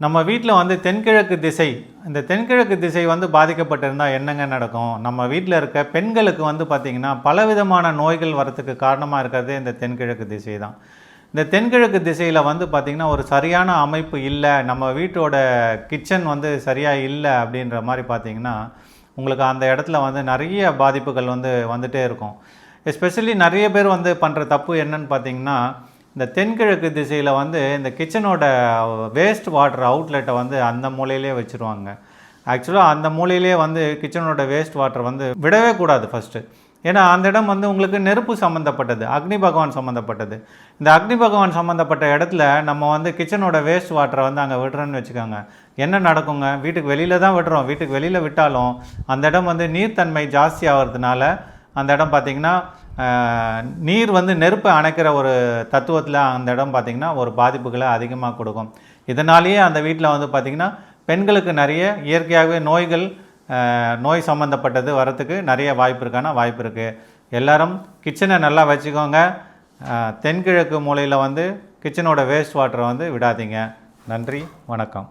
நம்ம வீட்டில் வந்து தென்கிழக்கு திசை இந்த தென்கிழக்கு திசை வந்து பாதிக்கப்பட்டிருந்தால் என்னங்க நடக்கும்? நம்ம வீட்டில் இருக்க பெண்களுக்கு வந்து பார்த்திங்கன்னா பலவிதமான நோய்கள் வரத்துக்கு காரணமாக இருக்கிறது இந்த தென்கிழக்கு திசை தான். இந்த தென்கிழக்கு திசையில் வந்து பார்த்திங்கன்னா ஒரு சரியான அமைப்பு இல்லை நம்ம வீட்டோட கிச்சன் வந்து சரியாக இல்லை அப்படின்ற மாதிரி பார்த்திங்கன்னா உங்களுக்கு அந்த இடத்துல வந்து நிறைய பாதிப்புகள் வந்து வந்துகிட்டே இருக்கும். எஸ்பெஷலி நிறைய பேர் வந்து பண்ணுற தப்பு என்னன்னு பார்த்தீங்கன்னா இந்த தென்கிழக்கு திசையில் வந்து இந்த கிச்சனோட வேஸ்ட் வாட்டர் அவுட்லெட்டை வந்து அந்த மூலையிலே வச்சுருவாங்க. ஆக்சுவலாக அந்த மூலையிலே வந்து கிச்சனோட வேஸ்ட் வாட்டர் வந்து விடவே கூடாது ஃபஸ்ட்டு ஏன்னா அந்த இடம் வந்து உங்களுக்கு நெருப்பு சம்மந்தப்பட்டது அக்னி பகவான் சம்மந்தப்பட்டது இந்த அக்னி பகவான் சம்மந்தப்பட்ட இடத்துல நம்ம வந்து கிச்சனோட வேஸ்ட் வாட்டரை வந்து அங்கே விடுறோன்னு வச்சுக்கோங்க. என்ன நடக்குங்க? வீட்டுக்கு வெளியில் தான் விடுறோம். வீட்டுக்கு வெளியில் விட்டாலும் அந்த இடம் வந்து நீர்த்தன்மை ஜாஸ்தி ஆகிறதுனால அந்த இடம் பார்த்திங்கன்னா நீர் வந்து நெருப்பை அணைக்கிற ஒரு தத்துவத்தில் அந்த இடம் பார்த்திங்கன்னா ஒரு பாதிப்புகளை அதிகமாக கொடுக்கும். இதனாலேயே அந்த வீட்டில் வந்து பார்த்திங்கன்னா பெண்களுக்கு நிறைய இயற்கையாகவே நோய்கள் நோய் சம்மந்தப்பட்டது வரத்துக்கு நிறைய வாய்ப்பு இருக்கான வாய்ப்பு இருக்குது எல்லோரும் கிச்சனை நல்லா வச்சுக்கோங்க. தென்கிழக்கு மூலையில் வந்து கிச்சனோட வேஸ்ட் வாட்டரை வந்து விடாதீங்க. நன்றி வணக்கம்.